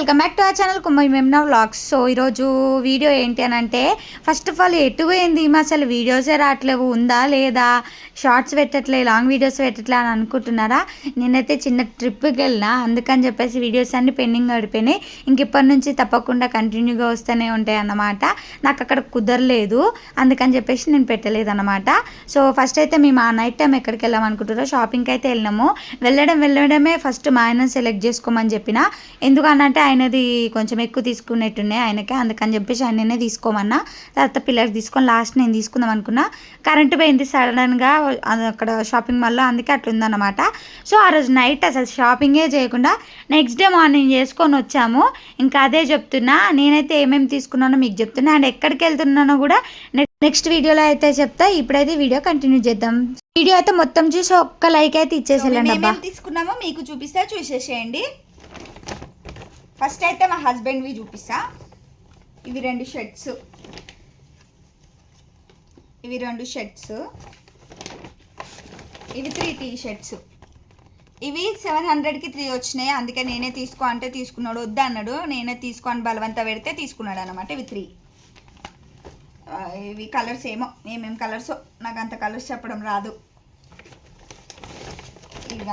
Welcome back to ఆ channel కుమ్మై మెమ్నా వ్లాగ్స్. సో ఈరోజు వీడియో ఏంటి అని అంటే ఫస్ట్ ఆఫ్ ఆల్ ఎటు పోయింది? అసలు వీడియోసే రావట్లేవు. ఉందా? లేదా? షార్ట్స్ పెట్టట్లే లాంగ్ వీడియోస్ పెట్టట్లే అని అనుకుంటున్నారా? నేనైతే చిన్న ట్రిప్కి వెళ్ళినా. అందుకని చెప్పేసి వీడియోస్ అన్ని పెండింగ్ గడిపోయినాయి ఇంక ఇప్పటి నుంచి తప్పకుండా కంటిన్యూగా వస్తూనే ఉంటాయి అన్నమాట. నాకు అక్కడ కుదరలేదు. అందుకని చెప్పేసి నేను పెట్టలేదు అనమాట సో ఫస్ట్ అయితే మేము ఆ నైట్ టైం ఎక్కడికి వెళ్ళాం అనుకుంటారో షాపింగ్కి అయితే వెళ్ళినాము. వెళ్ళడం వెళ్ళడమే ఫస్ట్ మా ఆయన సెలెక్ట్ చేసుకోమని చెప్పిన. ఎందుకనంటే ఆయనది కొంచెం ఎక్కువ తీసుకునేట్టున్నాయి ఆయనకే. అందుకని చెప్పేసి ఆయననే తీసుకోమన్నా. తర్వాత పిల్లలకి తీసుకొని లాస్ట్ నేను తీసుకుందాం అనుకున్నా. కరెంటు పోయింది సడన్గా అక్కడ షాపింగ్ మాల్లో అందుకే అట్లా ఉందన్నమాట సో ఆ రోజు నైట్ అసలు షాపింగే చేయకుండా నెక్స్ట్ డే మార్నింగ్ చేసుకొని వచ్చాము. ఇంకా అదే చెప్తున్నా నేనైతే ఏమేమి తీసుకున్నానో మీకు చెప్తున్నా. అండ్ ఎక్కడికి వెళ్తున్నానో కూడా నెక్స్ట్ వీడియోలో అయితే చెప్తా. ఇప్పుడైతే వీడియో కంటిన్యూ చేద్దాం. వీడియో అయితే మొత్తం చూసి ఒక్క లైక్ అయితే ఇచ్చేసేయాలండి మేమేం తీసుకున్నామో మీకు చూపిస్తా చూసేసేయండి. ఫస్ట్ అయితే మా హస్బెండ్వి చూపిస్తా. ఇవి రెండు షర్ట్స్ ఇవి రెండు షర్ట్స్ ఇవి త్రీ టీ షర్ట్స్ ఇవి సెవెన్ హండ్రెడ్కి త్రీ వచ్చినాయి. అందుకే నేనే తీసుకో అంటే తీసుకున్నాడు వద్దు అన్నాడు. నేనే తీసుకొని బలవంత పెడితే తీసుకున్నాడు అనమాట ఇవి త్రీ ఇవి కలర్స్ ఏమో ఏమేం కలర్స్ నాకు అంత కలర్స్ చెప్పడం రాదు. ఇవి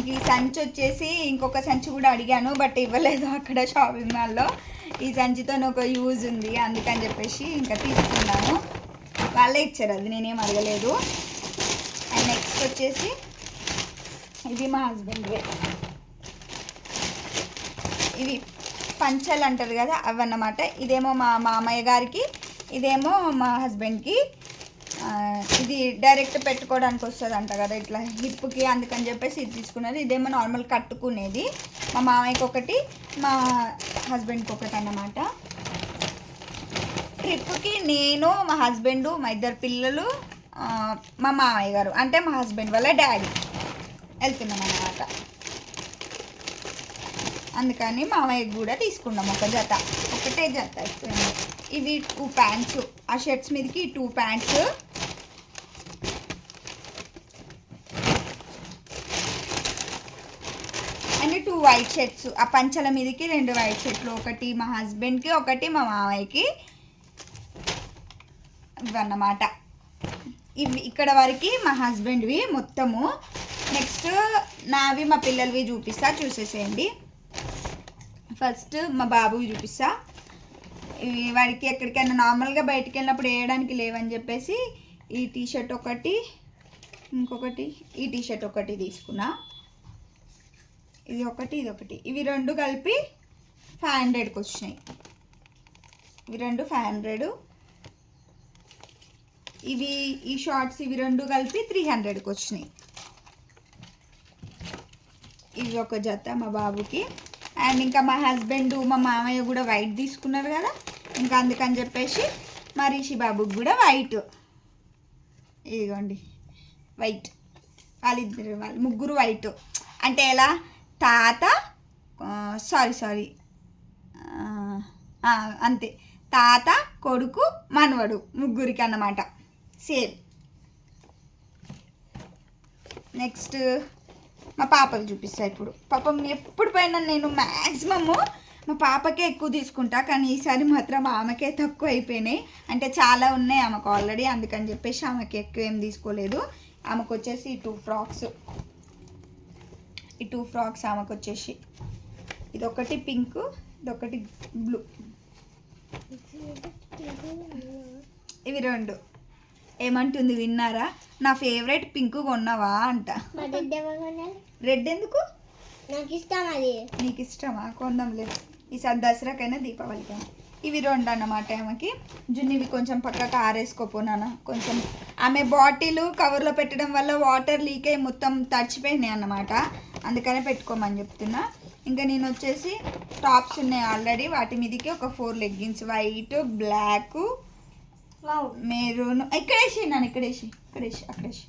అన్నమాట ఈ సంచి వచ్చేసి ఇంకొక సంచి కూడా అడిగాను బట్ ఇవ్వలేదు అక్కడ షాపింగ్ మాల్లో. ఈ సంచితో ఒక యూజ్ ఉంది అందుకని చెప్పేసి ఇంకా తీసుకున్నాను. వాళ్ళే ఇచ్చారు అది నేనేం అడగలేదు. అండ్ నెక్స్ట్ వచ్చేసి ఇది మా హస్బెండ్వే ఇవి పంచలు అంటారు కదా అవన్నమాట. ఇదేమో మా మామయ్య గారికి ఇదేమో మా హస్బెండ్కి. ఇది డైరెక్ట్ పెట్టుకోవడానికి వస్తుంది అంట కదా ఇట్లా హిప్కి అందుకని చెప్పేసి ఇది తీసుకున్నది. ఇదేమో నార్మల్ కట్టుకునేది. మా మామయ్యకి ఒకటి మా హస్బెండ్కి ఒకటి అన్నమాట. ట్రిప్కి నేను మా హస్బెండ్ మా ఇద్దరు పిల్లలు మా మామయ్య గారు అంటే మా హస్బెండ్ వాళ్ళ డాడీ వెళ్తున్నాం అన్నమాట అందుకని మామయ్యకి కూడా తీసుకున్నాం ఒక జత ఒకటే జత అయిపోయింది ఇవి టూ ప్యాంట్స్ ఆ షర్ట్స్ మీదకి two pants and two white shirts. ఆ పంచల మీదకి రెండు వైట్ షర్ట్లు. ఒకటి మా హస్బెండ్కి ఒకటి మా మామయ్యకి ఇవన్నమాట. ఇవి ఇక్కడ వరకు మా హస్బెండ్వి మొత్తము. నెక్స్ట్ నావి మా పిల్లలవి చూపిస్తా. చూసేసేయండి. ఫస్ట్ మా బాబువి చూపిస్తా. ఇవి వాడికి ఎక్కడికైనా నార్మల్గా బయటికి వెళ్ళినప్పుడు వేయడానికి లేవని చెప్పేసి ఈ టీషర్ట్ ఒకటి ఇంకొకటి ఈ టీషర్ట్ ఒకటి తీసుకున్నా. ఇది ఒకటి ఇది ఒకటి ఇవి రెండు కలిపి ఫైవ్ హండ్రెడ్కి వచ్చినాయి. ఇవి రెండు ఫైవ్ హండ్రెడ్ ఇవి ఈ షార్ట్స్ ఇవి రెండు కలిపి త్రీ హండ్రెడ్కి వచ్చినాయి. ఇవి ఒక జత మా బాబుకి. అండ్ ఇంకా మా హస్బెండ్ మా మామయ్య కూడా వైట్ తీసుకున్నారు కదా. ఇంకా అందుకని చెప్పేసి మా రిషి బాబుకి కూడా వైట్. ఇదిగోండి. వైట్. వాళ్ళిద్దరు వాళ్ళు ముగ్గురు వైట్. అంటే ఎలా? తాత సారీ సారీ అంతే. తాత కొడుకు మనవడు ముగ్గురికి అన్నమాట. సేమ్ నెక్స్ట్ మా పాపకి చూపిస్తా ఇప్పుడు. పాపం ఎప్పుడు పైన నేను మ్యాక్సిమము మా పాపకే ఎక్కువ తీసుకుంటా కానీ ఈసారి మాత్రం ఆమెకే తక్కువ అయిపోయినాయి. అంటే చాలా ఉన్నాయి ఆమెకు ఆల్రెడీ అందుకని చెప్పేసి ఆమెకి ఎక్కువ ఏం తీసుకోలేదు. ఆమెకు వచ్చేసి టూ ఫ్రాక్స్ ఈ టూ ఫ్రాక్స్ ఆమెకు వచ్చేసి ఇదొకటి పింక్ ఇదొకటి బ్లూ. ఇవి రెండు. ఏమంటుంది విన్నారా? నా ఫేవరెట్ పింక్ కొన్నావా అంట? రెడ్ ఎందుకు? నాకు ఇష్టం అది. నీకు ఇష్టమా కొందాంలే ఈసారి దసరాకైనా దీపావళికైనా. ఇవి రెండు అన్నమాట ఆమెకి జున్నివి కొంచెం పక్కకు ఆరేసుకోపోనానా కొంచెం ఆమె బాటిల్ కవర్లో పెట్టడం వల్ల వాటర్ లీక్ అయ్యి మొత్తం తడిచిపోయినాయి అన్నమాట అందుకనే పెట్టుకోమని చెప్తున్నా. ఇంకా నేను వచ్చేసి టాప్స్ ఉన్నాయి ఆల్రెడీ. వాటి మీదకి ఒక four leggings white black maroon. ఇక్కడేసి నన్ను ఇక్కడేసి ఇక్కడేసి అక్కడేసి.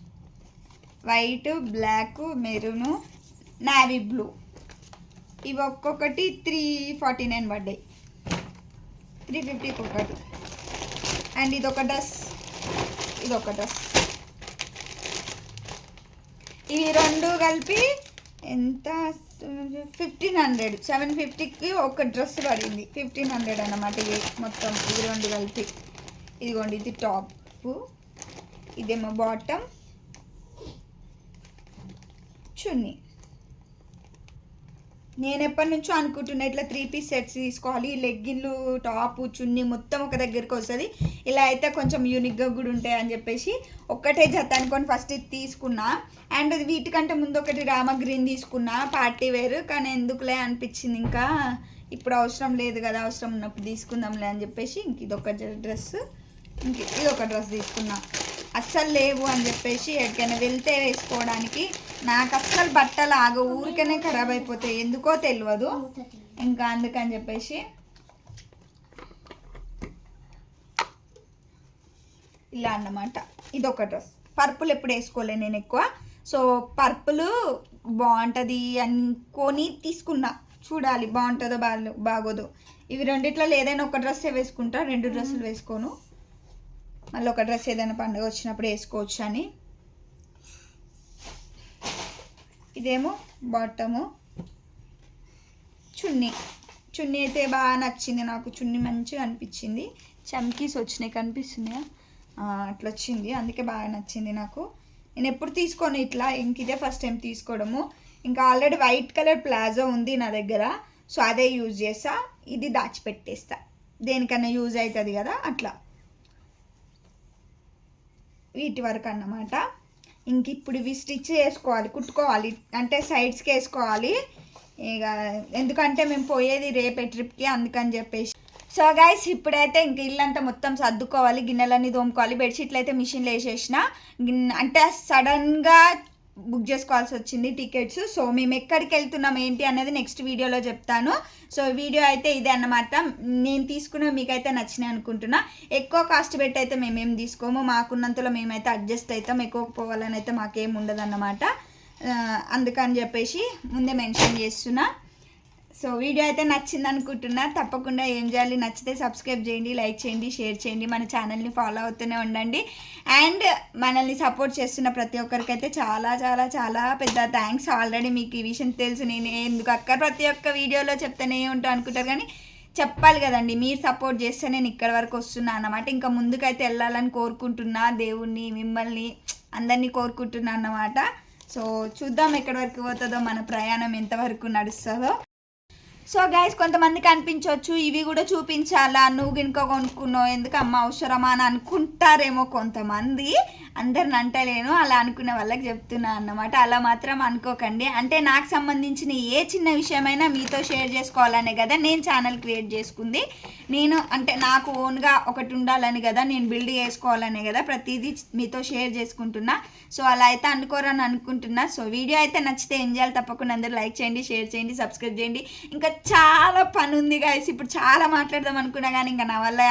White black maroon navy blue. ఇవి ఒక్కొక్కటి త్రీ ఫార్టీ నైన్ పడ్డాయి. త్రీ ఫిఫ్టీకి ఒకటి అండ్ ఇది ఒక డ్రెస్. ఇది ఒక డ్రెస్. ఇవి రెండు కలిపి ఎంత? ఫిఫ్టీన్ హండ్రెడ్ సెవెన్ ఫిఫ్టీకి ఒక డ్రెస్ పడింది. ఫిఫ్టీన్ హండ్రెడ్ అన్నమాట ఇది మొత్తం ఇది రెండు కలిపి. ఇదిగోండి ఇది టాప్. ఇదేమో బాటమ్. చున్నీ. నేను ఎప్పటి నుంచో అనుకుంటున్నా ఇట్లా త్రీ పీస్ సెట్స్ తీసుకోవాలి. లెగ్గిన్లు టాప్ చున్నీ మొత్తం ఒక దగ్గరికి వస్తుంది. ఇలా అయితే కొంచెం యూనిక్గా కూడా ఉంటాయి అని చెప్పేసి ఒక్కటే జత అనుకొని ఫస్ట్ ఇది తీసుకున్నా. అండ్ వీటికంటే ముందు ఒకటి రామ గ్రీన్ తీసుకున్నా. పార్టీ వేర్ కానీ ఎందుకులే అనిపించింది ఇంకా. ఇప్పుడు అవసరం లేదు కదా అవసరం ఉన్నప్పుడు తీసుకుందాంలే అని చెప్పేసి ఇంక ఇదొక డ్రెస్ ఇంక ఇది ఒక డ్రెస్ తీసుకున్నా. అస్సలు లేవు అని చెప్పేసి ఎక్కడికైనా వెళ్తే వేసుకోవడానికి నాకు అస్సలు బట్టలు ఆగ ఊరికనే ఖరాబ్ అయిపోతాయి. ఎందుకో తెలియదు ఇంకా అందుకని చెప్పేసి ఇలా అన్నమాట. ఇది ఒక డ్రెస్. పర్పుల్ ఎప్పుడు వేసుకోలే నేను ఎక్కువ. సో పర్పుల్ బాగుంటుంది అనుకొని తీసుకున్నా. చూడాలి బాగుంటుందో బాగా బాగోదు. ఇవి రెండిట్లో ఏదైనా ఒక డ్రెస్ వేసుకుంటా. రెండు డ్రెస్సులు వేసుకోను. మళ్ళీ ఒక డ్రెస్ ఏదైనా పండుగ వచ్చినప్పుడు వేసుకోవచ్చు అని ఇదేమో బాటము. చున్నీ. చున్నీ అయితే బాగా నచ్చింది నాకు. చున్నీ మంచిగా అనిపించింది. చమ్కీస్ వచ్చినాయి కనిపిస్తున్నాయా? అట్లా వచ్చింది. అందుకే బాగా నచ్చింది నాకు. నేను ఎప్పుడు తీసుకోను ఇట్లా. ఇంక ఇదే ఫస్ట్ టైం తీసుకోవడము. ఇంకా ఆల్రెడీ వైట్ కలర్ ప్లాజో ఉంది నా దగ్గర. సో అదే యూజ్ చేస్తా. ఇది దాచిపెట్టేస్తా. దేనికన్నా యూజ్ అవుతుంది కదా అట్లా. వీటి వరకు అన్నమాట. ఇంక ఇప్పుడు ఇవి స్టిచ్ చేసుకోవాలి కుట్టుకోవాలి. అంటే సైడ్స్కి వేసుకోవాలి. ఇక ఎందుకంటే మేము పోయేది రేపే ట్రిప్కి అందుకని చెప్పేసి. సో గైస్ ఇప్పుడైతే ఇంక ఇల్లంతా మొత్తం సర్దుకోవాలి గిన్నెలన్నీ తోముకోవాలి బెడ్షీట్లు అయితే మిషన్లో వేసేసిన. గిన్నె అంటే సడన్గా బుక్ చేసుకోవాల్సి వచ్చింది టికెట్స్. సో మేము ఎక్కడికి వెళ్తున్నాం ఏంటి అనేది నెక్స్ట్ వీడియోలో చెప్తాను. సో వీడియో అయితే ఇదే అన్నమాట. నేను తీసుకున్న మీకైతే నచ్చినాయి అనుకుంటున్నా. ఎక్కువ కాస్ట్ పెట్టి అయితే మేమేం తీసుకోము. మాకున్నంతలో మేమైతే అడ్జస్ట్ అవుతాం. ఎక్కువ పోవాలని అయితే మాకేం ఉండదు అన్నమాట అందుకని చెప్పేసి ముందే మెన్షన్ చేస్తున్నా. సో వీడియో అయితే నచ్చింది అనుకుంటున్నా. తప్పకుండా ఏం చేయాలి? నచ్చితే సబ్స్క్రైబ్ చేయండి లైక్ చేయండి షేర్ చేయండి. మన ఛానల్ని ఫాలో అవుతూనే ఉండండి. అండ్ మనల్ని సపోర్ట్ చేస్తున్న ప్రతి ఒక్కరికైతే చాలా చాలా చాలా పెద్ద థ్యాంక్స్ ఆల్రెడీ మీకు ఈ విషయం తెలుసు. నేను ఎందుకు అక్క ప్రతి ఒక్క వీడియోలో చెప్తేనే ఉంటా అనుకుంటారు. కానీ చెప్పాలి కదండి మీరు సపోర్ట్ చేస్తే నేను ఇక్కడ వరకు వస్తున్నా అన్నమాట. ఇంకా ముందుకైతే వెళ్ళాలని కోరుకుంటున్నా దేవుణ్ణి మిమ్మల్ని అందరినీ కోరుకుంటున్నా అన్నమాట. సో చూద్దాం ఎక్కడి వరకు పోతుందో మన ప్రయాణం ఎంతవరకు నడుస్తుందో. సో గైస్ కొంతమందికి అనిపించవచ్చు ఇవి కూడా చూపించాలా నువ్వు గినుక కొనుక్కున్నావు ఎందుకు అమ్మ అవసరమా అని అనుకుంటారేమో కొంతమంది. అందరిని అంటలేను అలా అనుకునే వాళ్ళకి చెప్తున్నా అన్నమాట. అలా మాత్రం అనుకోకండి. అంటే నాకు సంబంధించిన ఏ చిన్న విషయమైనా మీతో షేర్ చేసుకోవాలనే కదా నేను ఛానల్ క్రియేట్ చేసుకుంది. నేను అంటే నాకు ఓన్గా ఒకటి ఉండాలని కదా నేను బిల్డ్ చేసుకోవాలనే కదా ప్రతిదీ మీతో షేర్ చేసుకుంటున్నా. సో అలా అయితే అనుకోరని అనుకుంటున్నా. సో వీడియో అయితే నచ్చితే ఏం చేయాలి? తప్పకుండా అందరూ లైక్ చేయండి షేర్ చేయండి సబ్స్క్రైబ్ చేయండి. ఇంకా చాలా పని ఉంది గాయస్ ఇప్పుడు చాలా మాట్లాడదాం అనుకున్నా కానీ ఇంకా నా వల్ల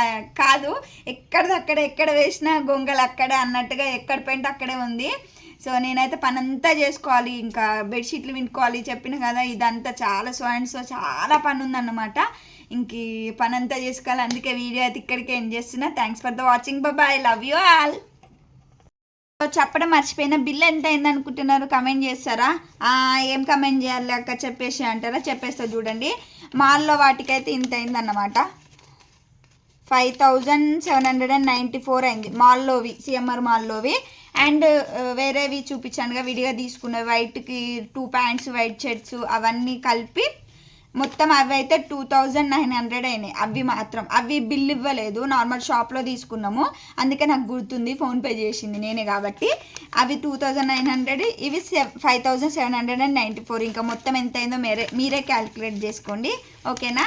కాదు. ఎక్కడిదక్కడ ఎక్కడ వేసినా గొంగలు అక్కడే అన్నట్టుగా ఎక్కడ పెంట అక్కడే ఉంది. సో నేనైతే పని అంతా చేసుకోవాలి ఇంకా బెడ్షీట్లు వినుకోవాలి చెప్పిన కదా ఇదంతా చాలా సో అండ్ సో చాలా పని ఉందన్నమాట ఇంక పని అంతా చేసుకోవాలి అందుకే వీడియో అయితే ఇక్కడికే ఎండ్ చేస్తున్నా. థ్యాంక్స్ ఫర్ ద వాచింగ్ బాబాయ్ లవ్ యూ ఆల్ సో చెప్పడం మర్చిపోయిన బిల్ ఎంత అయింది అనుకుంటున్నారు కమెంట్ చేస్తారా? ఏం కమెంట్ చేయాలి అక్క చెప్పేసి అంటారా? చెప్పేస్తా చూడండి. మాల్లో వాటికైతే ఇంత అయిందన్నమాట. Five thousand seven hundred and ninety four అయింది. మాల్లోవి సిఎంఆర్ మాల్లోవి. అండ్ వేరేవి చూపించానుగా విడిగా తీసుకున్నవి వైట్కి టూ ప్యాంట్స్ వైట్ షర్ట్స్ అవన్నీ కలిపి మొత్తం అవి అయితే టూ థౌజండ్ నైన్ హండ్రెడ్ అయినాయి. అవి మాత్రం. అవి బిల్ ఇవ్వలేదు. నార్మల్ షాప్లో తీసుకున్నాము. అందుకే నాకు గుర్తుంది ఫోన్పే చేసింది నేనే కాబట్టి. అవి టూ థౌజండ్ నైన్ హండ్రెడ్ ఇవి five thousand seven hundred and ninety four. ఇంకా మొత్తం ఎంత అయిందో మీరే మీరే క్యాలిక్యులేట్ చేసుకోండి. ఓకేనా?